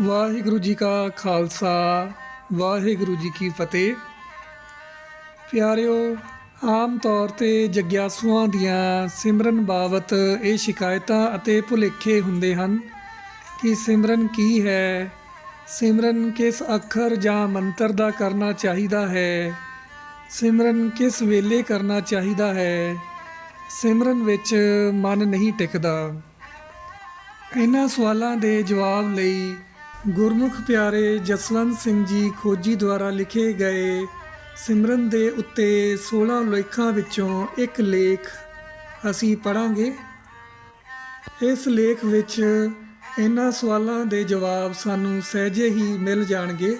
ਵਾਹਿਗੁਰੂ ਜੀ ਕਾ ਖਾਲਸਾ, ਵਾਹਿਗੁਰੂ ਜੀ ਕੀ ਫਤਿਹ। ਪਿਆਰਿਓ, ਆਮ ਤੌਰ ਤੇ ਜਗਿਆਸੂਆਂ ਦੀਆਂ ਸਿਮਰਨ ਬਾਬਤ ਇਹ ਸ਼ਿਕਾਇਤਾਂ ਅਤੇ ਭੁਲੇਖੇ ਹੁੰਦੇ ਹਨ ਕਿ ਸਿਮਰਨ ਕੀ ਹੈ, ਸਿਮਰਨ ਕਿਸ ਅੱਖਰ ਜਾਂ ਮੰਤਰ ਦਾ ਕਰਨਾ ਚਾਹੀਦਾ ਹੈ, ਸਿਮਰਨ ਕਿਸ ਵੇਲੇ ਕਰਨਾ ਚਾਹੀਦਾ ਹੈ, ਸਿਮਰਨ ਵਿੱਚ ਮਨ ਨਹੀਂ ਟਿਕਦਾ। ਇਹਨਾਂ ਸਵਾਲਾਂ ਦੇ ਜਵਾਬ ਲਈ ਗੁਰਮੁਖ ਪਿਆਰੇ ਜਸਵੰਤ ਸਿੰਘ ਜੀ ਖੋਜੀ ਦੁਆਰਾ ਲਿਖੇ ਗਏ ਸਿਮਰਨ ਦੇ ਉੱਤੇ 16 ਲੇਖਾਂ ਵਿੱਚੋਂ ਇੱਕ ਲੇਖ ਅਸੀਂ ਪੜਾਂਗੇ ਇਸ ਲੇਖ ਵਿੱਚ ਇਹਨਾਂ ਸਵਾਲਾਂ ਦੇ ਜਵਾਬ ਸਾਨੂੰ ਸਹਿਜੇ ਹੀ ਮਿਲ ਜਾਣਗੇ।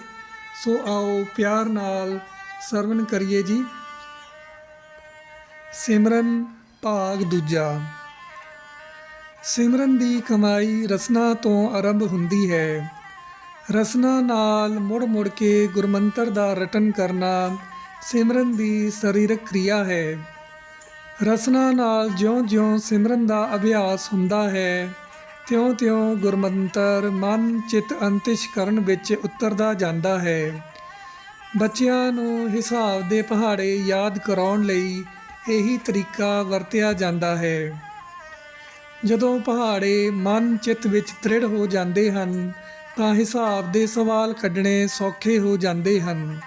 ਸੋ ਆਓ ਪਿਆਰ ਨਾਲ ਸਰਵਨ ਕਰੀਏ ਜੀ। ਸਿਮਰਨ ਭਾਗ ਦੂਜਾ। ਸਿਮਰਨ ਦੀ ਕਮਾਈ ਰਸਨਾ ਤੋਂ ਆਰੰਭ ਹੁੰਦੀ ਹੈ। ਰਸਨਾ ਨਾਲ ਮੁੜ ਮੁੜ ਕੇ ਗੁਰਮੰਤਰ ਦਾ ਰਟਨ ਕਰਨਾ ਸਿਮਰਨ ਦੀ ਸਰੀਰਕ ਕਿਰਿਆ ਹੈ। ਰਸਨਾ ਨਾਲ ਜਿਉਂ-ਜਿਉਂ ਸਿਮਰਨ ਦਾ ਅਭਿਆਸ ਹੁੰਦਾ ਹੈ, ਤਿਉਂ-ਤਿਉਂ ਗੁਰਮੰਤਰ ਮਨ ਚਿਤ ਅੰਤਿਸ਼ ਕਰਨ ਵਿੱਚ ਉਤਰਦਾ ਜਾਂਦਾ ਹੈ। ਬੱਚਿਆਂ ਨੂੰ ਹਿਸਾਬ ਦੇ ਪਹਾੜੇ ਯਾਦ ਕਰਾਉਣ ਲਈ ਇਹੀ ਤਰੀਕਾ ਵਰਤਿਆ ਜਾਂਦਾ ਹੈ। ਜਦੋਂ ਪਹਾੜੇ ਮਨ ਚਿੱਤ ਵਿੱਚ ਦ੍ਰਿੜ ਹੋ ਜਾਂਦੇ ਹਨ ਤਾਂ ਹਿਸਾਬ ਦੇ ਸਵਾਲ ਕੱਢਣੇ ਸੌਖੇ ਹੋ ਜਾਂਦੇ ਹਨ।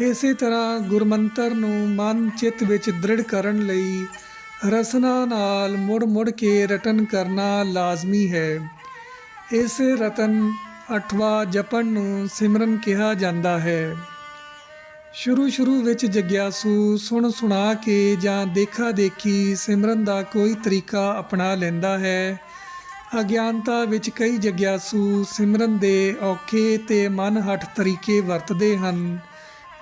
ਇਸੇ ਤਰ੍ਹਾਂ ਗੁਰਮੰਤਰ ਨੂੰ ਮਨ ਚਿੱਤ ਵਿੱਚ ਦ੍ਰਿੜ ਕਰਨ ਲਈ ਰਸਨਾ ਨਾਲ ਮੁੜ-ਮੁੜ ਕੇ ਰਟਨ ਕਰਨਾ ਲਾਜ਼ਮੀ ਹੈ। ਇਸੇ ਰਤਨ ਅਠਵਾ ਜਪਣ ਨੂੰ ਸਿਮਰਨ ਕਿਹਾ ਜਾਂਦਾ ਹੈ। ਸ਼ੁਰੂ ਸ਼ੁਰੂ ਵਿੱਚ ਜਗਿਆਸੂ ਸੁਣ ਸੁਣਾ ਕੇ ਜਾਂ ਦੇਖਾ ਦੇਖੀ ਸਿਮਰਨ ਦਾ ਕੋਈ ਤਰੀਕਾ ਅਪਣਾ ਲੈਂਦਾ ਹੈ। ਅਗਿਆਨਤਾ ਵਿੱਚ ਕਈ ਜਗਿਆਸੂ ਸਿਮਰਨ ਦੇ ਔਖੇ ਤੇ ਮਨਹਠ ਤਰੀਕੇ ਵਰਤਦੇ ਹਨ,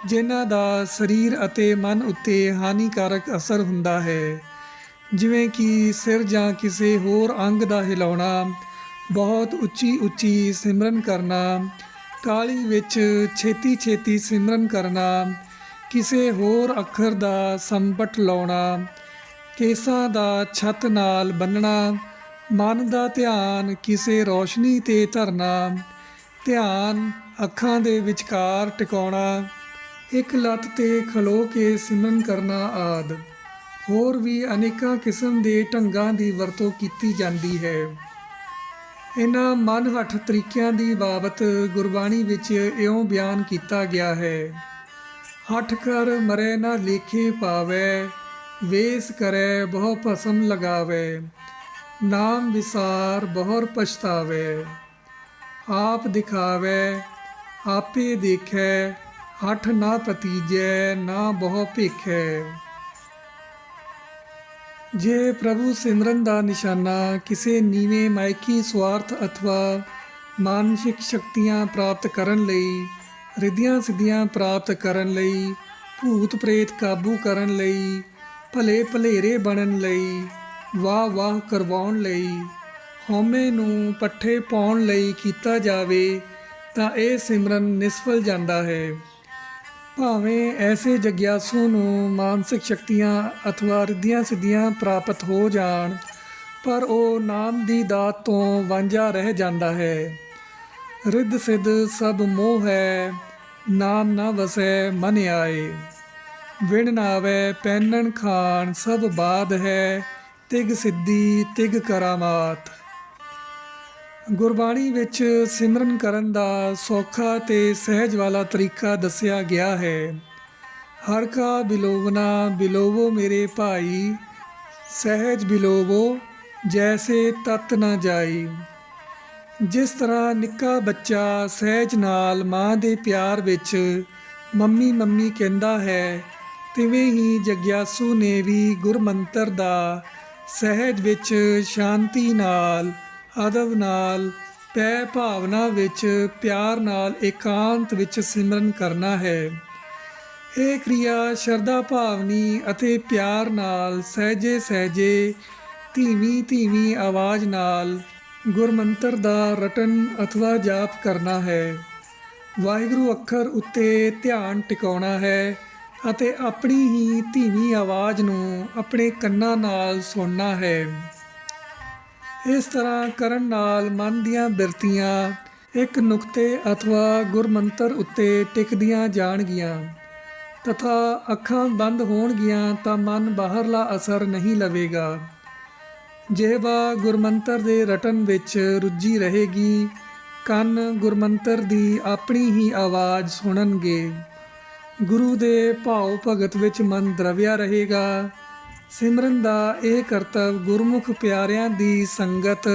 ਜਿਨ੍ਹਾਂ ਦਾ ਸਰੀਰ ਅਤੇ ਮਨ ਉੱਤੇ ਹਾਨੀਕਾਰਕ ਅਸਰ ਹੁੰਦਾ ਹੈ। ਜਿਵੇਂ ਕਿ ਸਿਰ ਜਾਂ ਕਿਸੇ ਹੋਰ ਅੰਗ ਦਾ ਹਿਲਾਉਣਾ, ਬਹੁਤ ਉੱਚੀ ਉੱਚੀ ਸਿਮਰਨ ਕਰਨਾ ਕਾਲੀ ਵਿੱਚ ਛੇਤੀ ਛੇਤੀ ਸਿਮਰਨ ਕਰਨਾ, ਕਿਸੇ ਹੋਰ ਅੱਖਰ ਦਾ ਸੰਪਟ ਲਾਉਣਾ, ਕੇਸਾਂ ਦਾ ਛੱਤ ਨਾਲ ਬੰਨਣਾ ਮਨ ਦਾ ਧਿਆਨ ਕਿਸੇ ਰੋਸ਼ਨੀ ਤੇ ਧਰਨਾ, ਧਿਆਨ ਅੱਖਾਂ ਦੇ ਵਿਚਕਾਰ ਟਿਕਾਉਣਾ, ਇੱਕ ਲੱਤ ਤੇ ਖਲੋ ਕੇ ਸਿਮਰਨ ਕਰਨਾ ਆਦ। ਹੋਰ ਵੀ ਅਨੇਕਾਂ ਕਿਸਮ ਦੇ ਢੰਗਾਂ ਦੀ ਵਰਤੋਂ ਕੀਤੀ ਜਾਂਦੀ ਹੈ। ਇਹਨਾਂ ਮਨਹੱਠ ਤਰੀਕਿਆਂ ਦੀ ਬਾਬਤ ਗੁਰਬਾਣੀ ਵਿੱਚ ਇਉਂ ਬਿਆਨ ਕੀਤਾ ਗਿਆ ਹੈ। ਹੱਠ ਕਰ ਮਰੇ ਨਾ ਲੇਖੇ ਪਾਵੇ, ਵੇਸ ਕਰੇ ਬਹੁ ਭਸਮ ਲਗਾਵੇ। ਨਾਮ ਵਿਸਾਰ ਬਹੁਰ ਪਛਤਾਵੇ। ਆਪ ਦਿਖਾਵੇ, ਆਪੇ ਦੇਖੈ, ਹੱਠ ਨਾ ਪਤੀਜੈ ਨਾ ਬਹੁ ਭੇਖੈ। ਜੇ ਪ੍ਰਭੂ ਸਿਮਰਨ ਦਾ ਨਿਸ਼ਾਨਾ ਕਿਸੇ ਨੀਵੇਂ ਮਾਇਕੀ ਸਵਾਰਥ ਅਥਵਾ ਮਾਨਸਿਕ ਸ਼ਕਤੀਆਂ ਪ੍ਰਾਪਤ ਕਰਨ ਲਈ, ਰਿਧੀਆਂ ਸਿੱਧੀਆਂ ਪ੍ਰਾਪਤ ਕਰਨ ਲਈ, ਭੂਤ ਪ੍ਰੇਤ ਕਾਬੂ ਕਰਨ ਲਈ, ਭਲੇ ਭਲੇਰੇ ਬਣਨ ਲਈ ਵਾਹ ਵਾਹ ਕਰਵਾਉਣ ਲਈ, ਹਉਮੈ ਨੂੰ ਪੱਠੇ ਪਾਉਣ ਲਈ ਕੀਤਾ ਜਾਵੇ, ਤਾਂ ਇਹ ਸਿਮਰਨ ਨਿਸਫਲ ਜਾਂਦਾ ਹੈ। ਭਾਵੇਂ ਐਸੇ ਜਗਿਆਸੂ ਨੂੰ ਮਾਨਸਿਕ ਸ਼ਕਤੀਆਂ ਅਥਵਾ ਰਿੱਧੀਆਂ ਸਿੱਧੀਆਂ ਪ੍ਰਾਪਤ ਹੋ ਜਾਣ, ਪਰ ਉਹ ਨਾਮ ਦੀ ਦਾਤ ਤੋਂ ਵਾਂਝਾ ਰਹਿ ਜਾਂਦਾ ਹੈ। ਰਿੱਧ ਸਿੱਧ ਸਭ ਮੋਹ ਹੈ, ਨਾਮ ਨਾ ਵਸੈ ਮਨ ਆਏ। ਵਿਣ ਨਾਵੇ ਪੈਨਣ ਖਾਨ ਸਭ ਬਾਦ ਹੈ ਤਿਗ ਸਿੱਧੀ, ਤਿਗ ਕਰਾਮਾਤ। ਗੁਰਬਾਣੀ ਵਿੱਚ ਸਿਮਰਨ ਕਰਨ ਦਾ ਸੌਖਾ ਤੇ ਸਹਿਜ ਵਾਲਾ ਤਰੀਕਾ ਦੱਸਿਆ ਗਿਆ ਹੈ। ਹਰ ਕਾ ਬਿਲੋਵਨਾ, ਬਿਲੋਵੋ ਮੇਰੇ ਭਾਈ, ਸਹਿਜ ਬਿਲੋਵੋ, ਜੈਸੇ ਤਤ ਨਾ ਜਾਈ। ਜਿਸ ਤਰ੍ਹਾਂ ਨਿੱਕਾ ਬੱਚਾ ਸਹਿਜ ਨਾਲ ਮਾਂ ਦੇ ਪਿਆਰ ਵਿੱਚ ਮੰਮੀ ਮੰਮੀ ਕਹਿੰਦਾ ਹੈ, ਤਿਵੇਂ ਹੀ ਜਗਿਆਸੂ ਨੇ ਵੀ ਗੁਰਮੰਤਰ ਦਾ ਸਹਿਜ ਵਿੱਚ ਸ਼ਾਂਤੀ ਨਾਲ, ਅਦਬ ਨਾਲ ਪੈ ਭਾਵਨਾ ਵਿੱਚ, ਪਿਆਰ ਨਾਲ, ਇਕਾਂਤ ਵਿੱਚ ਸਿਮਰਨ ਕਰਨਾ ਹੈ। ਇਹ ਕਿਰਿਆ, ਸ਼ਰਧਾ ਭਾਵਨੀ ਅਤੇ ਪਿਆਰ ਨਾਲ, ਸਹਿਜੇ ਸਹਿਜੇ, ਧੀਮੀ ਧੀਮੀ ਆਵਾਜ਼ ਨਾਲ, ਗੁਰਮੰਤਰ ਦਾ ਰਟਨ ਅਥਵਾ ਜਾਪ ਕਰਨਾ ਹੈ। ਵਾਹਿਗੁਰੂ ਅੱਖਰ ਉੱਤੇ ਧਿਆਨ ਟਿਕਾਉਣਾ ਹੈ। ਅਤੇ ਆਪਣੀ ਹੀ ਧੀਮੀ ਆਵਾਜ਼ ਨੂੰ ਆਪਣੇ ਕੰਨਾਂ ਨਾਲ ਸੁਣਨਾ ਹੈ। ਇਸ ਤਰ੍ਹਾਂ ਕਰਨ ਨਾਲ ਮਨ ਦੀਆਂ ਬਿਰਤੀਆਂ ਇੱਕ ਨੁਕਤੇ ਅਥਵਾ ਗੁਰਮੰਤਰ ਉੱਤੇ ਟਿਕਦੀਆਂ ਜਾਣਗੀਆਂ ਤਥਾ ਅੱਖਾਂ ਬੰਦ ਹੋਣਗੀਆਂ ਤਾਂ ਮਨ ਬਾਹਰਲਾ ਅਸਰ ਨਹੀਂ ਲਵੇਗਾ। ਜਿਹਵਾ ਗੁਰਮੰਤਰ ਦੇ ਰਟਨ ਵਿੱਚ ਰੁੱਝੀ ਰਹੇਗੀ, ਕੰਨ ਗੁਰਮੰਤਰ ਦੀ ਆਪਣੀ ਹੀ ਆਵਾਜ਼ ਸੁਣਨਗੇ। ਗੁਰੂ ਦੇ ਭਾਉ ਭਗਤ ਵਿੱਚ ਮਨ ਦਰਵਿਆ ਰਹੇਗਾ। ਸਿਮਰਨ ਦਾ ਇਹ ਕਰਤਵ ਗੁਰਮੁਖ ਪਿਆਰਿਆਂ ਦੀ ਸੰਗਤ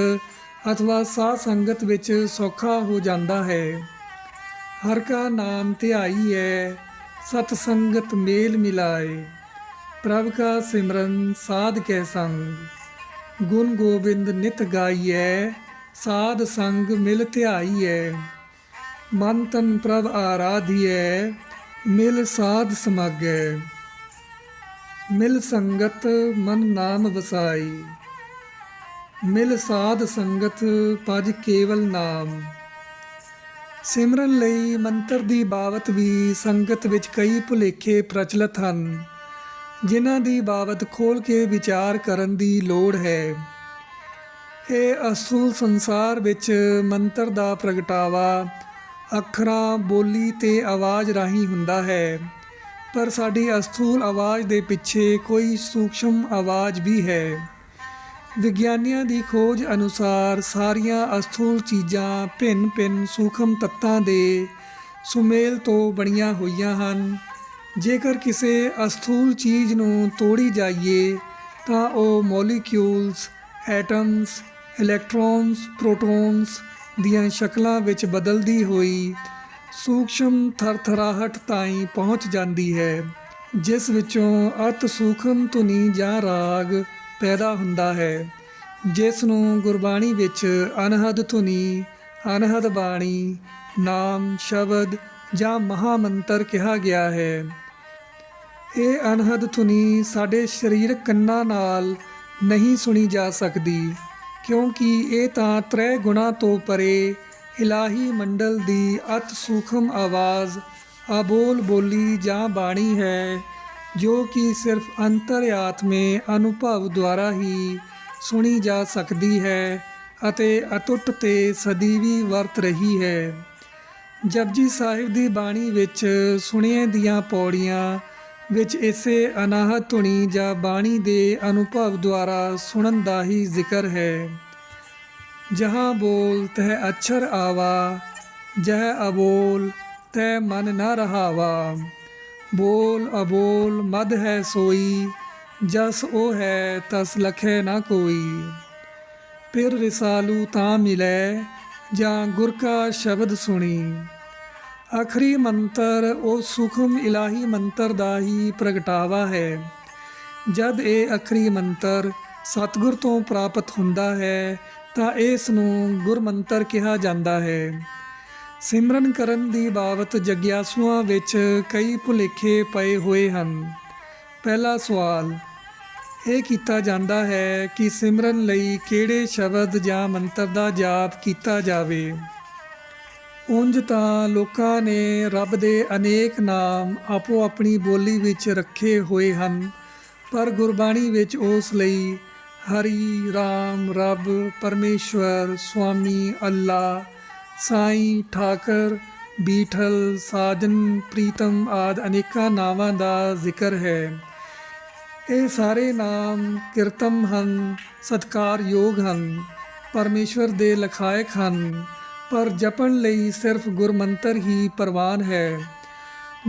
ਅਥਵਾ ਸਾਧ ਸੰਗਤ ਵਿੱਚ ਸੌਖਾ ਹੋ ਜਾਂਦਾ ਹੈ। ਹਰ ਕਾ ਨਾਮ ਧਿਆਈਐ ਸਤ ਸੰਗਤ ਮੇਲ ਮਿਲਾਏ। ਪ੍ਰਭ ਕਾ ਸਿਮਰਨ ਸਾਧ ਕੈ ਸੰਗ, ਗੁਣ ਗੋਬਿੰਦ ਨਿਤ ਗਾਈਐ ਸਾਧ ਸੰਗ ਮਿਲ ਧਿਆਈਐ ਮਨ ਤਨ ਪ੍ਰਭ ਆਰਾਧੀਐ ਮਿਲ ਸਾਧ ਸਮਾਗੈ, ਮਿਲ ਸੰਗਤ ਮਨ ਨਾਮ ਵਸਾਈ। ਮਿਲ ਸਾਧ ਸੰਗਤ ਪਜ ਕੇਵਲ ਨਾਮ। ਸਿਮਰਨ ਲਈ ਮੰਤਰ ਦੀ ਬਾਵਤ ਵੀ ਸੰਗਤ ਵਿੱਚ ਕਈ ਭੁਲੇਖੇ ਪ੍ਰਚਲਿਤ ਹਨ, ਜਿਨ੍ਹਾਂ ਦੀ ਬਾਬਤ ਖੋਲ ਕੇ ਵਿਚਾਰ ਕਰਨ ਦੀ ਲੋੜ ਹੈ। ਇਹ ਅਸੂਲ ਸੰਸਾਰ ਵਿੱਚ ਮੰਤਰ ਦਾ ਪ੍ਰਗਟਾਵਾ ਅੱਖਰਾਂ ਬੋਲੀ ਤੇ ਆਵਾਜ਼ ਰਾਹੀਂ ਹੁੰਦਾ ਹੈ। ਪਰ ਸਾਡੀ ਅਸਥੂਲ ਆਵਾਜ਼ ਦੇ ਪਿੱਛੇ ਕੋਈ ਸੂਖਸ਼ਮ ਆਵਾਜ਼ ਵੀ ਹੈ। ਵਿਗਿਆਨੀਆਂ ਦੀ ਖੋਜ ਅਨੁਸਾਰ ਸਾਰੀਆਂ ਅਸਥੂਲ ਚੀਜ਼ਾਂ ਭਿੰਨ-ਭਿੰਨ ਸੂਖਮ ਤੱਤਾਂ ਦੇ ਸੁਮੇਲ ਤੋਂ ਬਣੀਆਂ ਹੋਈਆਂ ਹਨ। ਜੇਕਰ ਕਿਸੇ ਅਸਥੂਲ ਚੀਜ਼ ਨੂੰ ਤੋੜੀ ਜਾਈਏ, ਤਾਂ ਉਹ ਮੋਲੀਕਿਊਲਸ, ਐਟਮਸ, ਇਲੈਕਟ੍ਰੋਨਸ, ਪ੍ਰੋਟੋਨਸ ਦੀਆਂ ਸ਼ਕਲਾਂ ਵਿੱਚ ਬਦਲਦੀ ਹੋਈ ਸੂਖਸ਼ਮ ਥਰਥਰਾਹਟ ਤਾਈਂ ਪਹੁੰਚ ਜਾਂਦੀ ਹੈ, ਜਿਸ ਵਿੱਚੋਂ ਅਤ ਸੂਖਮ ਧੁਨੀ ਜਾਂ ਰਾਗ ਪੈਦਾ ਹੁੰਦਾ ਹੈ, ਜਿਸ ਨੂੰ ਗੁਰਬਾਣੀ ਵਿੱਚ ਅਨਹਦ ਧੁਨੀ, ਅਨਹਦ ਬਾਣੀ, ਨਾਮ, ਸ਼ਬਦ ਜਾਂ ਮਹਾਮੰਤਰ ਕਿਹਾ ਗਿਆ ਹੈ। ਇਹ ਅਨਹਦ ਧੁਨੀ ਸਾਡੇ ਸਰੀਰਕ ਕੰਨਾਂ ਨਾਲ ਨਹੀਂ ਸੁਣੀ ਜਾ ਸਕਦੀ। ਕਿਉਂਕਿ ਇਹ ਤਾਂ ਤ੍ਰੈ ਗੁਣਾ ਤੋਂ ਪਰੇ ਇਲਾਹੀ ਮੰਡਲ ਦੀ ਅਤ ਸੂਖਮ ਆਵਾਜ਼, ਅਬੋਲ ਬੋਲੀ ਜਾਂ ਬਾਣੀ ਹੈ, ਜੋ ਕਿ ਸਿਰਫ ਅੰਤਰਿਆਤਮੇ ਅਨੁਭਵ ਦੁਆਰਾ ਹੀ ਸੁਣੀ ਜਾ ਸਕਦੀ ਹੈ ਅਤੇ ਅਟੁੱਟ ਤੇ ਸਦੀਵੀ ਵਰਤ ਰਹੀ ਹੈ। ਜਪਜੀ ਸਾਹਿਬ ਦੀ ਬਾਣੀ ਵਿੱਚ ਸੁਣੀਏ ਦੀਆਂ ਪੌੜੀਆਂ ਵਿੱਚ ਇਸੇ ਅਨਾਹਤ ਧੁਨੀ ਜਾਂ ਬਾਣੀ ਦੇ ਅਨੁਭਵ ਦੁਆਰਾ ਸੁਣਨ ਦਾ ਹੀ ਜ਼ਿਕਰ ਹੈ। ਜਹਾਂ ਬੋਲ ਤਹ ਅਛਰ ਆਵਾ, ਜਹ ਅਬੋਲ ਤੈ ਮਨ ਨਾ ਰਹਾਵਾ। ਬੋਲ ਅਬੋਲ ਮਦ ਹੈ ਸੋਈ, ਜਸ ਉਹ ਹੈ ਤਸ ਲਖੇ ਨਾ ਕੋਈ। ਫਿਰ ਰਿਸਾਲੂ ਤਾਂ ਮਿਲੈ ਜਾਂ ਗੁਰ ਕਾ ਸ਼ਬਦ ਸੁਣੀ। ਆਖਰੀ ਮੰਤਰ, ਉਹ ਸੁਖਮ ਇਲਾਹੀ ਮੰਤਰ ਦਾ ਹੀ ਪ੍ਰਗਟਾਵਾ ਹੈ। ਜਦ ਇਹ ਆਖਰੀ ਮੰਤਰ ਸਤਿਗੁਰ ਤੋਂ ਪ੍ਰਾਪਤ ਹੁੰਦਾ ਹੈ, ਤਾਂ ਇਸ ਨੂੰ ਗੁਰਮੰਤਰ ਕਿਹਾ ਜਾਂਦਾ ਹੈ। ਸਿਮਰਨ ਕਰਨ ਦੀ ਬਾਬਤ ਜਗਿਆਸੂਆਂ ਵਿੱਚ ਕਈ ਭੁਲੇਖੇ ਪਏ ਹੋਏ ਹਨ। ਪਹਿਲਾ ਸਵਾਲ, ਇਹ ਕੀਤਾ ਜਾਂਦਾ ਹੈ ਕਿ ਸਿਮਰਨ ਲਈ ਕਿਹੜੇ ਸ਼ਬਦ ਜਾਂ ਮੰਤਰ ਦਾ ਜਾਪ ਕੀਤਾ ਜਾਵੇ? ਉਂਝ ਤਾਂ ਲੋਕਾਂ ਨੇ ਰੱਬ ਦੇ ਅਨੇਕ ਨਾਮ ਆਪੋ ਆਪਣੀ ਬੋਲੀ ਵਿੱਚ ਰੱਖੇ ਹੋਏ ਹਨ, ਪਰ ਗੁਰਬਾਣੀ ਵਿੱਚ ਉਸ ਲਈ ਹਰੀ ਰਾਮ, ਰੱਬ, ਪਰਮੇਸ਼ਵਰ, ਸੁਆਮੀ, ਅੱਲਾ, ਸਾਈਂ, ਠਾਕਰ, ਬੀਠਲ, ਸਾਜਨ, ਪ੍ਰੀਤਮ ਆਦ ਅਨੇਕਾਂ ਨਾਵਾਂ ਦਾ ਜ਼ਿਕਰ ਹੈ। ਇਹ ਸਾਰੇ ਨਾਮ ਕਿਰਤਮ ਹਨ, ਸਤਕਾਰਯੋਗ ਹਨ, ਪਰਮੇਸ਼ਵਰ ਦੇ ਲਖਾਇਕ ਹਨ। ਪਰ ਜਪਣ ਲਈ ਸਿਰਫ ਗੁਰਮੰਤਰ ਹੀ ਪ੍ਰਵਾਨ ਹੈ।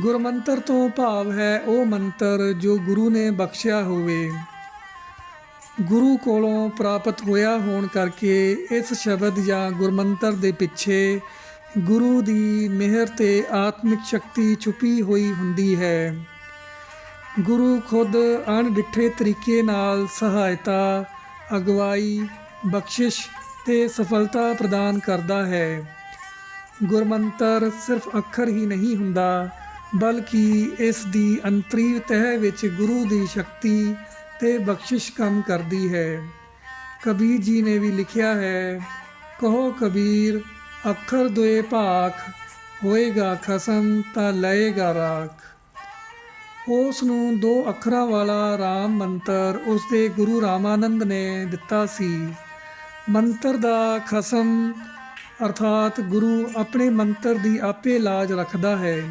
ਗੁਰਮੰਤਰ ਤੋਂ ਭਾਵ ਹੈ ਉਹ ਮੰਤਰ ਜੋ ਗੁਰੂ ਨੇ ਬਖਸ਼ਿਆ ਹੋਵੇ। ਗੁਰੂ ਕੋਲੋਂ ਪ੍ਰਾਪਤ ਹੋਇਆ ਹੋਣ ਕਰਕੇ ਇਸ ਸ਼ਬਦ ਜਾਂ ਗੁਰਮੰਤਰ ਦੇ ਪਿੱਛੇ ਗੁਰੂ ਦੀ ਮਿਹਰ ਤੇ ਆਤਮਿਕ ਸ਼ਕਤੀ ਛੁਪੀ ਹੋਈ ਹੁੰਦੀ ਹੈ। ਗੁਰੂ ਖੁਦ ਅਣਡਿੱਠੇ ਤਰੀਕੇ ਨਾਲ ਸਹਾਇਤਾ, ਅਗਵਾਈ, ਬਖਸ਼ਿਸ਼ ਤੇ ਸਫਲਤਾ ਪ੍ਰਦਾਨ ਕਰਦਾ ਹੈ। ਗੁਰਮੰਤਰ ਸਿਰਫ ਅੱਖਰ ਹੀ ਨਹੀਂ ਹੁੰਦਾ, ਬਲਕਿ ਇਸ ਦੀ ਅੰਤਰੀ ਤਹਿ ਵਿੱਚ ਗੁਰੂ ਦੀ ਸ਼ਕਤੀ ਤੇ ਬਖਸ਼ਿਸ਼ ਕੰਮ ਕਰਦੀ ਹੈ। ਕਬੀਰ ਜੀ ਨੇ ਵੀ ਲਿਖਿਆ ਹੈ, ਕਹੋ ਕਬੀਰ, ਅੱਖਰ ਦੁਏ ਭਾਖ, ਹੋਏਗਾ ਖਸਮ ਤਾਂ ਲਏਗਾ ਰਾਖ। ਉਸ ਨੂੰ ਦੋ ਅੱਖਰਾਂ ਵਾਲਾ ਰਾਮ ਮੰਤਰ ਉਸ ਦੇ ਗੁਰੂ ਰਾਮਾਨੰਦ ਨੇ ਦਿੱਤਾ ਸੀ। ਮੰਤਰ ਦਾ ਖਸਮ ਅਰਥਾਤ ਗੁਰੂ ਆਪਣੇ ਮੰਤਰ ਦੀ ਆਪੇ ਲਾਜ ਰੱਖਦਾ ਹੈ।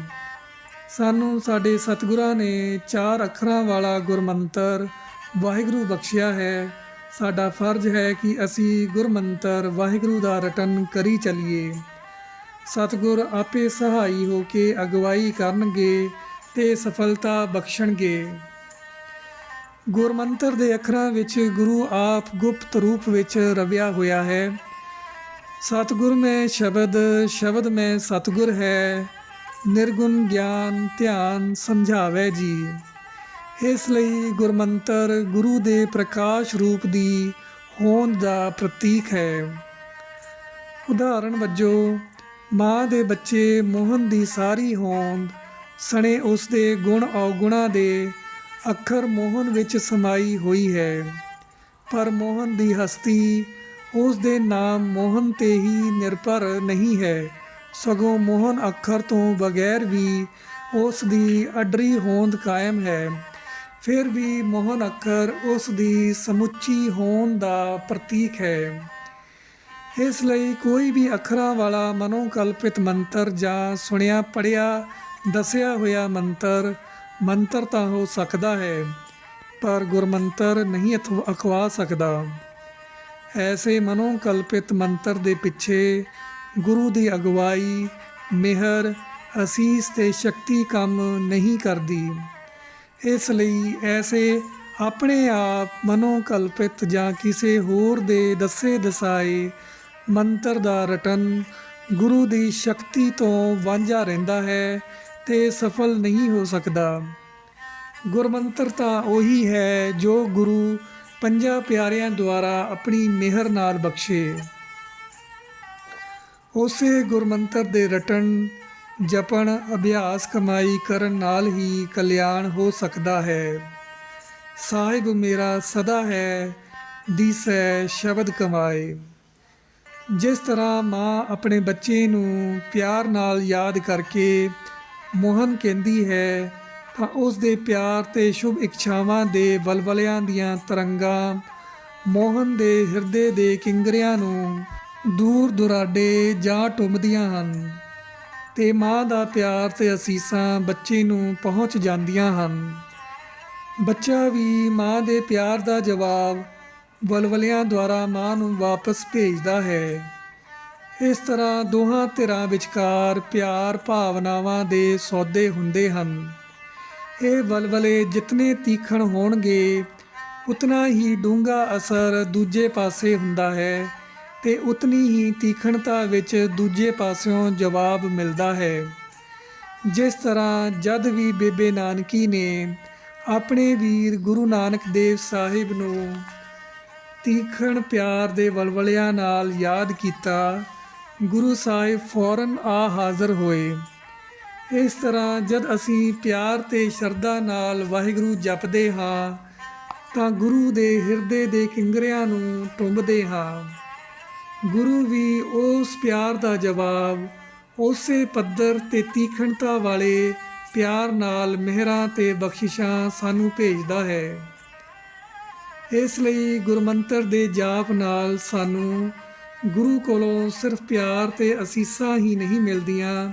ਸਾਨੂੰ ਸਾਡੇ ਸਤਿਗੁਰਾਂ ਨੇ ਚਾਰ ਅੱਖਰਾਂ ਵਾਲਾ ਗੁਰਮੰਤਰ ਵਾਹਿਗੁਰੂ ਬਖਸ਼ਿਆ ਹੈ। ਸਾਡਾ ਫਰਜ਼ ਹੈ ਕਿ ਅਸੀਂ ਗੁਰਮੰਤਰ ਵਾਹਿਗੁਰੂ ਦਾ ਰਟਨ ਕਰੀ ਚੱਲੀਏ। ਸਤਿਗੁਰ ਆਪੇ ਸਹਾਈ ਹੋ ਕੇ ਅਗਵਾਈ ਕਰਨਗੇ ਤੇ ਸਫਲਤਾ ਬਖਸ਼ਣਗੇ। ਗੁਰਮੰਤਰ ਦੇ ਅੱਖਰਾਂ ਵਿੱਚ ਗੁਰੂ ਆਪ ਗੁਪਤ ਰੂਪ ਵਿੱਚ ਰਵਿਆ ਹੋਇਆ ਹੈ। ਸਤਿਗੁਰ ਮੈਂ ਸ਼ਬਦ ਸ਼ਬਦ ਮੈਂ ਸਤਿਗੁਰ ਹੈ। ਨਿਰਗੁਣ ਗਿਆਨ ਧਿਆਨ ਸਮਝਾਵੇ ਜੀ। ਇਸ ਲਈ ਗੁਰਮੰਤਰ ਗੁਰੂ ਦੇ ਪ੍ਰਕਾਸ਼ ਰੂਪ ਦੀ ਹੋਂਦ ਦਾ ਪ੍ਰਤੀਕ ਹੈ। ਉਦਾਹਰਣ ਵਜੋਂ, ਮਾਂ ਦੇ ਬੱਚੇ ਮੋਹਨ ਦੀ ਸਾਰੀ ਹੋਂਦ, ਸਣੇ ਉਸ ਦੇ ਗੁਣ ਔਗੁਣਾ ਦੇ ਅੱਖਰ ਮੋਹਨ ਵਿੱਚ ਸਮਾਈ ਹੋਈ ਹੈ। ਪਰ ਮੋਹਨ ਦੀ ਹਸਤੀ ਉਸ ਦੇ ਨਾਮ ਮੋਹਨ ਤੇ ਹੀ ਨਿਰਭਰ ਨਹੀਂ ਹੈ। ਸਗੋਂ ਮੋਹਨ ਅੱਖਰ ਤੋਂ ਬਗੈਰ ਵੀ ਉਸ ਦੀ ਅਡਰੀ ਹੋਂਦ ਕਾਇਮ ਹੈ। ਫਿਰ ਵੀ ਮੋਹਨ ਅੱਖਰ ਉਸ ਦੀ ਸਮੁੱਚੀ ਹੋਂਦ ਦਾ ਪ੍ਰਤੀਕ ਹੈ। ਇਸ ਲਈ ਕੋਈ ਵੀ ਅੱਖਰਾਂ ਵਾਲਾ ਮਨੋਕਲਪਿਤ ਮੰਤਰ ਜਾਂ ਸੁਣਿਆ ਪੜਿਆ ਦੱਸਿਆ ਹੋਇਆ ਮੰਤਰ ਮੰਤਰ ਤਾਂ ਹੋ ਸਕਦਾ ਹੈ, ਪਰ ਗੁਰਮੰਤਰ ਨਹੀਂ ਅਥਵਾ- ਅਖਵਾ ਸਕਦਾ। ਐਸੇ ਮਨੋਕਲਪਿਤ ਮੰਤਰ ਦੇ ਪਿੱਛੇ ਗੁਰੂ ਦੀ ਅਗਵਾਈ, ਮਿਹਰ, ਅਸੀਸ ਤੇ ਸ਼ਕਤੀ ਕੰਮ ਨਹੀਂ ਕਰਦੀ। ਇਸ ਲਈ ਐਸੇ ਆਪਣੇ ਆਪ ਮਨੋਕਲਪਿਤ ਜਾਂ ਕਿਸੇ ਹੋਰ ਦੇ ਦੱਸੇ ਦਸਾਏ ਮੰਤਰ ਦਾ ਰਟਨ ਗੁਰੂ ਦੀ ਸ਼ਕਤੀ ਤੋਂ ਵਾਂਝਾ ਰਹਿੰਦਾ ਹੈ ਤੇ ਸਫਲ ਨਹੀਂ ਹੋ ਸਕਦਾ। ਗੁਰਮੰਤਰ ਤਾਂ ਉਹੀ ਹੈ ਜੋ ਗੁਰੂ ਪੰਜਾਂ ਪਿਆਰਿਆਂ ਦੁਆਰਾ ਆਪਣੀ ਮਿਹਰ ਨਾਲ ਬਖਸ਼ੇ। ਉਸੇ ਗੁਰਮੰਤਰ ਦੇ ਰਟਣ, ਜਪਣ, ਅਭਿਆਸ ਕਮਾਈ ਕਰਨ ਨਾਲ ਹੀ ਕਲਿਆਣ ਹੋ ਸਕਦਾ ਹੈ। ਸਾਹਿਬ ਮੇਰਾ ਸਦਾ ਹੈ, ਦੀਸੈ ਸ਼ਬਦ ਕਮਾਏ। ਜਿਸ ਤਰ੍ਹਾਂ ਮਾਂ ਆਪਣੇ ਬੱਚੇ ਨੂੰ ਪਿਆਰ ਨਾਲ ਯਾਦ ਕਰਕੇ ਮੋਹਨ ਕਹਿੰਦੀ ਹੈ, ਤਾਂ ਉਸ ਦੇ ਪਿਆਰ ਤੇ ਸ਼ੁਭ ਇੱਛਾਵਾਂ ਦੇ ਬਲਬਲਿਆਂ ਦੀਆਂ ਤਰੰਗਾਂ ਮੋਹਨ ਦੇ ਹਿਰਦੇ ਦੇ ਕਿੰਗਰਿਆਂ ਨੂੰ ਦੂਰ ਦੁਰਾਡੇ ਜਾ ਟੁੰਬਦੀਆਂ ਹਨ ਤੇ ਮਾਂ ਦਾ ਪਿਆਰ ਤੇ ਅਸੀਸਾਂ ਬੱਚੇ ਨੂੰ ਪਹੁੰਚ ਜਾਂਦੀਆਂ ਹਨ। ਬੱਚਾ ਵੀ ਮਾਂ ਦੇ ਪਿਆਰ ਦਾ ਜਵਾਬ ਵਲਵਲਿਆਂ ਦੁਆਰਾ ਮਾਂ ਨੂੰ ਵਾਪਸ ਭੇਜਦਾ ਹੈ। ਇਸ ਤਰ੍ਹਾਂ ਦੋਹਾਂ ਧਿਰਾਂ ਵਿਚਕਾਰ ਪਿਆਰ ਭਾਵਨਾਵਾਂ ਦੇ ਸੌਦੇ ਹੁੰਦੇ ਹਨ। ਇਹ ਵਲਵਲੇ ਜਿਤਨੇ ਤੀਖਣ ਹੋਣਗੇ, ਉਤਨਾ ਹੀ ਡੂੰਘਾ ਅਸਰ ਦੂਜੇ ਪਾਸੇ ਹੁੰਦਾ ਹੈ ਤੇ ਉਤਨੀ ਹੀ ਤੀਖਣਤਾ ਵਿੱਚ ਦੂਜੇ ਪਾਸਿਓਂ ਜਵਾਬ ਮਿਲਦਾ ਹੈ। ਜਿਸ ਤਰ੍ਹਾਂ ਜਦ ਵੀ ਬੇਬੇ ਨਾਨਕੀ ਨੇ ਆਪਣੇ ਵੀਰ ਗੁਰੂ ਨਾਨਕ ਦੇਵ ਸਾਹਿਬ ਨੂੰ ਤੀਖਣ ਪਿਆਰ ਦੇ ਵਲਵਲਿਆਂ ਨਾਲ ਯਾਦ ਕੀਤਾ ਗੁਰੂ ਸਾਹਿਬ ਫੌਰਨ ਆ ਹਾਜ਼ਰ ਹੋਏ। ਇਸ ਤਰ੍ਹਾਂ ਜਦ ਅਸੀਂ ਪਿਆਰ ਤੇ ਸ਼ਰਧਾ ਨਾਲ ਵਾਹਿਗੁਰੂ ਜਪਦੇ ਹਾਂ, ਤਾਂ ਗੁਰੂ ਦੇ ਹਿਰਦੇ ਦੇ ਕਿੰਗਰਿਆਂ ਨੂੰ ਟੁੰਬਦੇ ਹਾਂ। ਗੁਰੂ ਵੀ ਉਸ ਪਿਆਰ ਦਾ ਜਵਾਬ, ਉਸੇ ਪੱਧਰ ਤੇ ਤੀਖਣਤਾ ਵਾਲੇ ਪਿਆਰ ਨਾਲ ਮਿਹਰਾਂ ਤੇ ਬਖਸ਼ਿਸ਼ਾਂ ਸਾਨੂੰ ਭੇਜਦਾ ਹੈ। ਇਸ ਲਈ ਗੁਰਮੰਤਰ ਦੇ ਜਾਪ ਨਾਲ ਸਾਨੂੰ ਗੁਰੂ ਕੋਲੋਂ ਸਿਰਫ ਪਿਆਰ ਤੇ ਅਸੀਸਾਂ ਹੀ ਨਹੀਂ ਮਿਲਦੀਆਂ,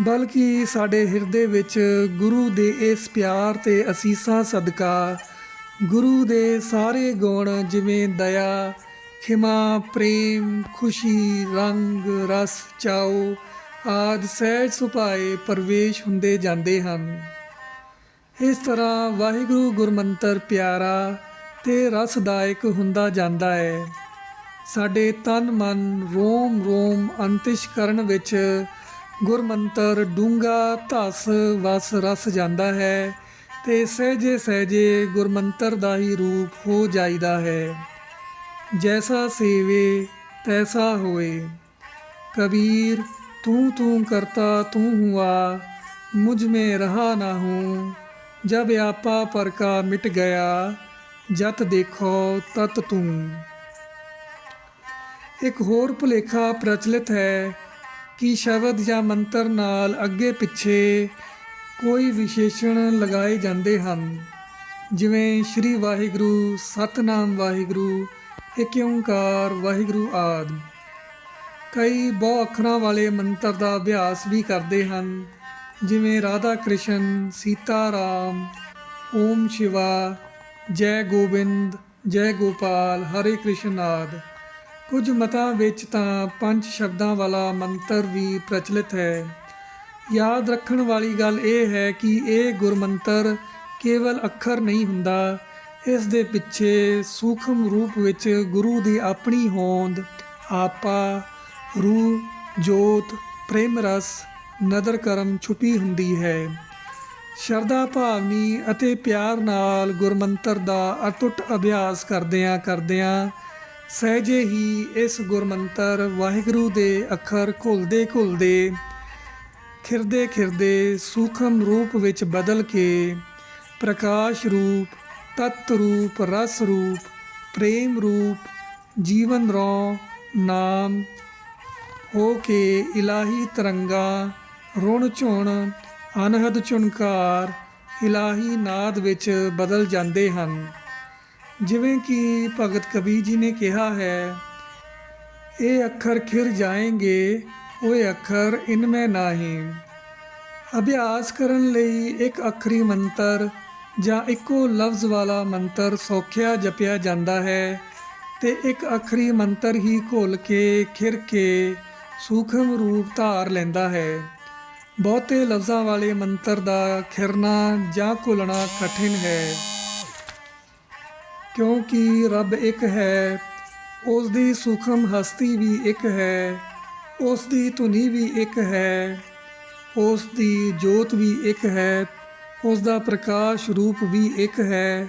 ਬਲਕਿ ਸਾਡੇ ਹਿਰਦੇ ਵਿੱਚ ਗੁਰੂ ਦੇ ਇਸ ਪਿਆਰ ਤੇ ਅਸੀਸਾਂ ਸਦਕਾ, ਗੁਰੂ ਦੇ ਸਾਰੇ ਗੁਣ ਜਿਵੇਂ ਦਇਆ, ਖਿਮਾ, ਪ੍ਰੇਮ, ਖੁਸ਼ੀ, ਰੰਗ, ਰਸ ਚਾਉ ਆਦ ਸਹਿਜ ਸੁਭਾਏ ਪ੍ਰਵੇਸ਼ ਹੁੰਦੇ ਜਾਂਦੇ ਹਨ। ਇਸ ਤਰ੍ਹਾਂ ਵਾਹਿਗੁਰੂ ਗੁਰਮੰਤਰ ਪਿਆਰਾ ਤੇ ਰਸਦਾਇਕ ਹੁੰਦਾ ਜਾਂਦਾ ਹੈ। ਸਾਡੇ ਤਨ ਮਨ ਰੋਮ ਰੋਮ ਅੰਤਿਸ਼ ਕਰਨ ਵਿੱਚ ਗੁਰਮੰਤਰ ਡੂੰਗਾ ਧਸ ਵਸ ਰਸ ਜਾਂਦਾ ਹੈ ਤੇ ਸਹਜੇ ਸਹਜੇ ਗੁਰਮੰਤਰ ਦਾ ਹੀ ਰੂਪ ਹੋ ਜਾਂਦਾ ਹੈ। ਜੈਸਾ ਸੇਵੇ, ਤੈਸਾ ਹੋਏ। ਕਬੀਰ, ਤੂੰ ਤੂੰ ਕਰਤਾ ਤੂੰ ਹੁਆ, ਮੁਝ ਮੇ ਰਹਾ ਨਾ ਹੂੰ। ਜਬ ਆਪਾ ਪਰਕਾ ਮਿਟ ਗਿਆ, ਜਤ ਦੇਖੋ ਤਤ ਤੂੰ। ਇੱਕ ਹੋਰ ਭੁਲੇਖਾ ਪ੍ਰਚਲਿਤ ਹੈ ਕਿ ਸ਼ਬਦ ਜਾਂ ਮੰਤਰ ਨਾਲ ਅੱਗੇ ਪਿੱਛੇ ਕੋਈ ਵਿਸ਼ੇਸ਼ਣ ਲਗਾਏ ਜਾਂਦੇ ਹਨ। ਜਿਵੇਂ ਸ਼੍ਰੀ ਵਾਹਿਗੁਰੂ, ਸਤਨਾਮ ਵਾਹਿਗੁਰੂ ਇੱਕ ਓੰਕਾਰ ਵਾਹਿਗੁਰੂ ਆਦਿ। ਕਈ ਬਹੁ ਅੱਖਰਾਂ ਵਾਲੇ ਮੰਤਰ ਦਾ ਅਭਿਆਸ ਵੀ ਕਰਦੇ ਹਨ। ਜਿਵੇਂ ਰਾਧਾ ਕ੍ਰਿਸ਼ਨ, ਸੀਤਾ ਰਾਮ, ਓਮ ਸ਼ਿਵਾ, ਜੈ ਗੋਬਿੰਦ, ਜੈ ਗੋਪਾਲ, ਹਰੇ ਕ੍ਰਿਸ਼ਨ ਆਦਿ। ਕੁਝ ਮਤਾਂ ਵਿੱਚ ਤਾਂ ਪੰਜ ਸ਼ਬਦਾਂ ਵਾਲਾ ਮੰਤਰ ਵੀ ਪ੍ਰਚਲਿਤ ਹੈ। ਯਾਦ ਰੱਖਣ ਵਾਲੀ ਗੱਲ ਇਹ ਹੈ ਕਿ ਇਹ ਗੁਰਮੰਤਰ ਕੇਵਲ ਅੱਖਰ ਨਹੀਂ ਹੁੰਦਾ, ਇਸ ਦੇ ਪਿੱਛੇ ਸੂਖਮ ਰੂਪ ਵਿੱਚ ਗੁਰੂ ਦੀ ਆਪਣੀ ਹੋਂਦ, ਆਪਾ ਰੂਹ ਜੋਤ ਪ੍ਰੇਮ ਰਸ ਨਦਰ ਕਰਮ ਛੁਪੀ ਹੁੰਦੀ ਹੈ। ਸ਼ਰਧਾ, ਭਾਵਨੀ ਅਤੇ ਪਿਆਰ ਨਾਲ ਗੁਰਮੰਤਰ ਦਾ ਅਟੁੱਟ ਅਭਿਆਸ ਕਰਦਿਆਂ ਕਰਦਿਆਂ ਸਹਿਜੇ ਹੀ ਇਸ ਗੁਰਮੰਤਰ ਵਾਹਿਗੁਰੂ ਦੇ ਅੱਖਰ ਘੁਲਦੇ ਘੁਲਦੇ, ਖਿਰਦੇ ਖਿਰਦੇ ਸੂਖਮ ਰੂਪ ਵਿੱਚ ਬਦਲ ਕੇ ਪ੍ਰਕਾਸ਼ ਰੂਪ, ਤਤ ਰੂਪ, ਰਸ ਰੂਪ, ਪ੍ਰੇਮ ਰੂਪ, ਜੀਵਨ ਰੋ, ਨਾਮ ਹੋ ਕੇ ਇਲਾਹੀ ਤਰੰਗਾ, ਰੁਣ ਝੁਣ, ਅਨਹਦ ਝੁਣਕਾਰ ਇਲਾਹੀ ਨਾਦ ਵਿੱਚ ਬਦਲ ਜਾਂਦੇ ਹਨ। ਜਿਵੇਂ ਕਿ ਭਗਤ ਕਬੀਰ ਜੀ ਨੇ ਕਿਹਾ ਹੈ, ਇਹ ਅੱਖਰ ਖਿਰ ਜਾਏਂਗੇ ਉਹ ਅੱਖਰ ਇਨਮੇ ਨਾਹੀ। ਅਭਿਆਸ ਕਰਨ ਲਈ ਇੱਕ ਅੱਖਰੀ ਮੰਤਰ ਜਾਂ ਇੱਕੋ ਲਫ਼ਜ਼ ਵਾਲਾ ਮੰਤਰ ਸੌਖਿਆ ਜਪਿਆ ਜਾਂਦਾ ਹੈ ਤੇ ਇੱਕ ਅੱਖਰੀ ਮੰਤਰ ਹੀ ਘੋਲ ਕੇ, ਖਿਰ ਕੇ ਸੂਖਮ ਰੂਪ ਧਾਰ ਲੈਂਦਾ ਹੈ। ਬਹੁਤੇ ਲਫ਼ਜ਼ਾਂ ਵਾਲੇ ਮੰਤਰ ਦਾ ਖਿਰਨਾ ਜਾਂ ਘੁਲਣਾ ਕਠਿਨ ਹੈ। ਕਿਉਂਕਿ ਰੱਬ ਇੱਕ ਹੈ ਉਸ ਦੀ ਸੂਖਮ ਹਸਤੀ ਵੀ ਇੱਕ ਹੈ ਉਸ ਦੀ ਧੁਨੀ ਵੀ ਇੱਕ ਹੈ ਉਸ ਦੀ ਜੋਤ ਵੀ ਇੱਕ ਹੈ ਉਸ ਦਾ ਪ੍ਰਕਾਸ਼ ਰੂਪ ਵੀ ਇੱਕ ਹੈ,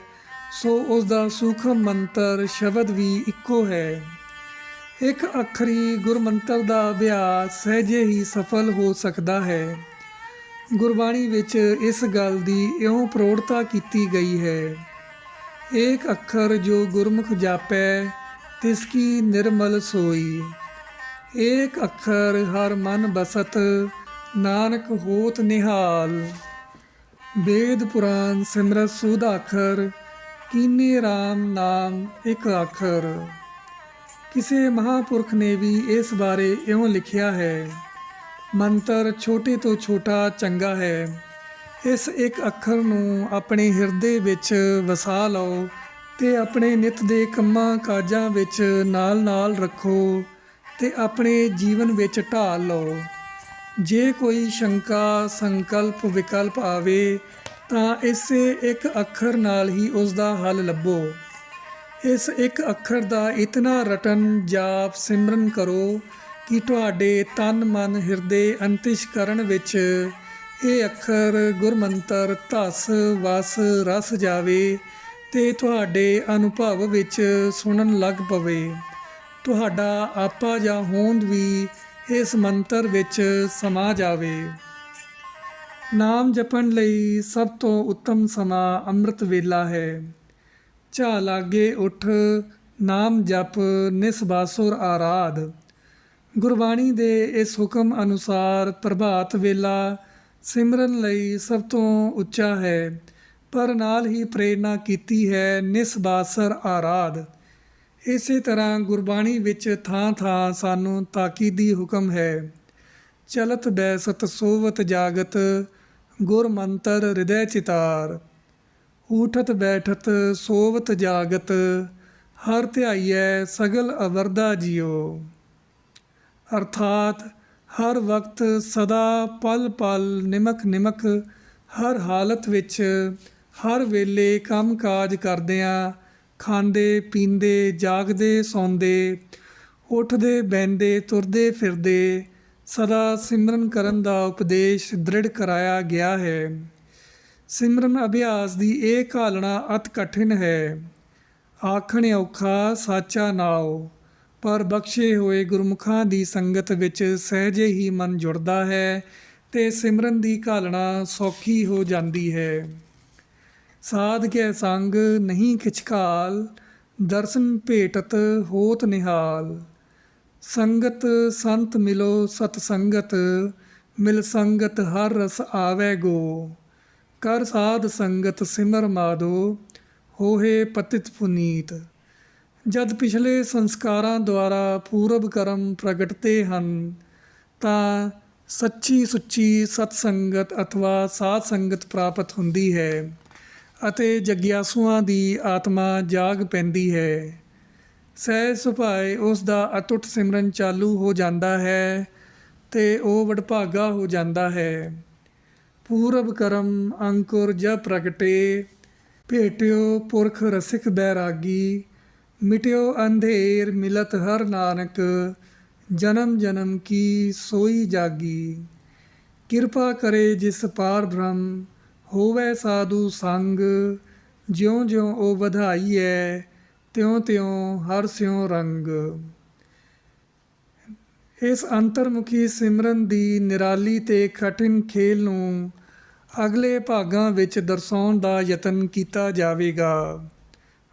ਸੋ ਉਸ ਦਾ ਸੂਖਮ ਮੰਤਰ ਸ਼ਬਦ ਵੀ ਇੱਕੋ ਹੈ। ਇੱਕ ਅੱਖਰੀ ਗੁਰਮੰਤਰ ਦਾ ਅਭਿਆਸ ਸਹਿਜੇ ਹੀ ਸਫਲ ਹੋ ਸਕਦਾ ਹੈ। ਗੁਰਬਾਣੀ ਵਿੱਚ ਇਸ ਗੱਲ ਦੀ ਇਉਂ ਪ੍ਰੋੜਤਾ ਕੀਤੀ ਗਈ ਹੈ। ਏਕ ਅੱਖਰ ਜੋ ਗੁਰਮੁਖ ਜਾਪੈ ਤਿਸ ਕੀ ਨਿਰਮਲ ਸੋਈ ਏਕ ਅੱਖਰ ਹਰ ਮਨ ਬਸਤ ਨਾਨਕ ਹੋਤ ਨਿਹਾਲ ਵੇਦ ਪੁਰਾਨ ਸਿਮਰਤ ਸੂਦ ਅੱਖਰ ਕੀਨੇ RAM ਨਾਮ ਇੱਕ ਅੱਖਰ ਕਿਸੇ ਮਹਾਪੁਰਖ ਨੇ ਵੀ ਇਸ ਬਾਰੇ ਇਉਂ ਲਿਖਿਆ ਹੈ ਮੰਤਰ ਛੋਟੇ ਤੋਂ ਛੋਟਾ ਚੰਗਾ ਹੈ ਇਸ ਇੱਕ ਅੱਖਰ ਨੂੰ ਆਪਣੇ ਹਿਰਦੇ ਵਿੱਚ ਵਸਾ ਲਓ ਤੇ ਆਪਣੇ ਨਿਤ ਦੇ ਕੰਮਾਂ ਕਾਜਾਂ ਵਿੱਚ ਨਾਲ-ਨਾਲ ਰੱਖੋ ਤੇ ਆਪਣੇ ਜੀਵਨ ਵਿੱਚ ਢਾਲ ਲਓ। ਜੇ ਕੋਈ ਸ਼ੰਕਾ, ਸੰਕਲਪ, ਵਿਕਲਪ ਆਵੇ ਤਾਂ ਇਸੇ ਇੱਕ ਅੱਖਰ ਨਾਲ ਹੀ ਉਸ ਦਾ ਹੱਲ ਲੱਭੋ। ਇਸ ਇੱਕ ਅੱਖਰ ਦਾ ਇਤਨਾ ਰਟਨ ਜਾਪ ਸਿਮਰਨ ਕਰੋ ਕਿ ਤੁਹਾਡੇ ਤਨ ਮਨ ਹਿਰਦੇ ਅੰਤਿਸ਼ਕਰਨ ਵਿੱਚ ਇਹ ਅੱਖਰ ਗੁਰਮੰਤਰ, ਧਸ ਵਸ ਰਸ ਜਾਵੇ, ਤੇ ਤੁਹਾਡੇ ਅਨੁਭਵ ਵਿੱਚ ਸੁਣਨ ਲੱਗ ਪਵੇ। ਤੁਹਾਡਾ ਆਪਾ ਜਾਂ ਹੋਂਦ ਵੀ ਇਸ ਮੰਤਰ ਵਿੱਚ ਸਮਾ ਜਾਵੇ। ਨਾਮ ਜਪਣ ਲਈ ਸਭ ਤੋਂ ਉੱਤਮ ਸਮਾਂ ਅੰਮ੍ਰਿਤ ਵੇਲਾ ਹੈ। ਝਾ ਲਾਗੇ ਉਠ, ਨਾਮ ਜਪ ਨਿਸਬਾਸੁਰ ਆਰਾਧ। ਗੁਰਬਾਣੀ ਦੇ ਇਸ ਹੁਕਮ ਅਨੁਸਾਰ ਪ੍ਰਭਾਤ ਵੇਲਾ ਸਿਮਰਨ ਲਈ ਸਭ ਤੋਂ ਉੱਚਾ ਹੈ, ਪਰ ਨਾਲ ਹੀ ਪ੍ਰੇਰਣਾ ਕੀਤੀ ਹੈ ਨਿਸਬਾਸਰ ਆਰਾਧ। ਇਸੇ ਤਰ੍ਹਾਂ ਗੁਰਬਾਣੀ ਵਿੱਚ ਥਾਂ-ਥਾਂ ਸਾਨੂੰ ਤਾਕੀਦੀ ਹੁਕਮ ਹੈ। ਚਲਤ ਬੈਸਤ ਸੋਵਤ ਜਾਗਤ, ਗੁਰ ਮੰਤਰ ਹਿਰਦੈ ਚਿਤਾਰ। ਊਠਤ ਬੈਠਤ ਸੋਵਤ ਜਾਗਤ, ਹਰ ਧਿਆਈਐ ਸਗਲ ਅਵਰਦਾ ਜਿਉ। ਅਰਥਾਤ ਹਰ ਵਕਤ ਸਦਾ ਪਲ ਪਲ ਨਿਮਕ ਨਿਮਕ ਹਰ ਹਾਲਤ ਵਿੱਚ ਹਰ ਵੇਲੇ ਕੰਮਕਾਜ ਕਰਦਿਆਂ ਖਾਂਦੇ, ਪੀਂਦੇ, ਜਾਗਦੇ, ਸੌਂਦੇ, ਉੱਠਦੇ ਬੈੰਦੇ ਤੁਰਦੇ, ਫਿਰਦੇ ਸਦਾ ਸਿਮਰਨ ਕਰਨ ਦਾ ਉਪਦੇਸ਼ ਦ੍ਰਿੜ ਕਰਾਇਆ ਗਿਆ ਹੈ। ਸਿਮਰਨ ਅਭਿਆਸ ਦੀ ਇਹ ਘਾਲਣਾ ਅਤ ਕਠਿਨ ਹੈ। ਆਖਣ ਔਖਾ ਸਾਚਾ ਨਾਉ। ਪਰ ਬਖਸ਼ੇ ਹੋਏ ਗੁਰਮੁਖਾਂ ਦੀ ਸੰਗਤ ਵਿੱਚ ਸਹਿਜੇ ਹੀ ਮਨ ਜੁੜਦਾ ਹੈ ਤੇ ਸਿਮਰਨ ਦੀ ਘਾਲਣਾ ਸੌਖੀ ਹੋ ਜਾਂਦੀ ਹੈ। ਸਾਧ ਕੇ ਸੰਗ ਨਹੀਂ ਖਿਚਕਾਲ, ਦਰਸ਼ਨ ਭੇਟਤ ਹੋਤ ਨਿਹਾਲ। ਸੰਗਤ ਸੰਤ ਮਿਲੋ ਸਤ ਸੰਗਤ, ਮਿਲ ਸੰਗਤ ਹਰ ਰਸ ਆਵੇ ਗੋ। ਕਰ ਸਾਧ ਸੰਗਤ ਸਿਮਰ ਮਾਦੋ ਹੋਏ ਪਤਿਤ ਪੁਨੀਤ। ਜਦ ਪਿਛਲੇ ਸੰਸਕਾਰਾਂ ਦੁਆਰਾ ਪੂਰਬ ਕਰਮ ਪ੍ਰਗਟਦੇ ਹਨ, ਤਾਂ ਸੱਚੀ ਸੁੱਚੀ ਸਤ ਸੰਗਤ ਅਥਵਾ ਸਾਧ ਸੰਗਤ ਪ੍ਰਾਪਤ ਹੁੰਦੀ ਹੈ ਅਤੇ ਜਗਿਆਸੂਆਂ ਦੀ ਆਤਮਾ ਜਾਗ ਪੈਂਦੀ ਹੈ। ਸਹਿਜ ਸੁਭਾਏ ਉਸ ਦਾ ਅਟੁੱਟ ਸਿਮਰਨ ਚਾਲੂ ਹੋ ਜਾਂਦਾ ਹੈ ਤੇ ਉਹ ਵਡਭਾਗਾ ਹੋ ਜਾਂਦਾ ਹੈ। ਪੂਰਬ ਕਰਮ ਅੰਕੁਰ ਜਬ ਪ੍ਰਗਟੇ ਭੇਟਿਓ ਪੁਰਖ ਰਸਿਕ ਬੈਰਾਗੀ ਮਿਟਿਓ ਅੰਧੇਰ ਮਿਲਤ ਹਰ ਨਾਨਕ, ਜਨਮ ਜਨਮ ਕੀ ਸੋਈ ਜਾਗੀ। ਕਿਰਪਾ ਕਰੇ ਜਿਸ ਪਾਰ ਬ੍ਰਹਮ, ਹੋਵੇ ਸਾਧੂ ਸੰਗ ਜਿਉ ਜਿਉ ਉਹ ਵਧਾਈ ਹੈ ਤਿਉ ਤਿਉ ਹਰ ਸਿਉ ਰੰਗ। ਇਸ ਅੰਤਰਮੁਖੀ ਸਿਮਰਨ ਦੀ ਨਿਰਾਲੀ ਤੇ ਕਠਿਨ ਖੇਲ ਨੂੰ ਅਗਲੇ ਭਾਗਾਂ ਵਿੱਚ ਦਰਸਾਉਣ ਦਾ ਯਤਨ ਕੀਤਾ ਜਾਵੇਗਾ।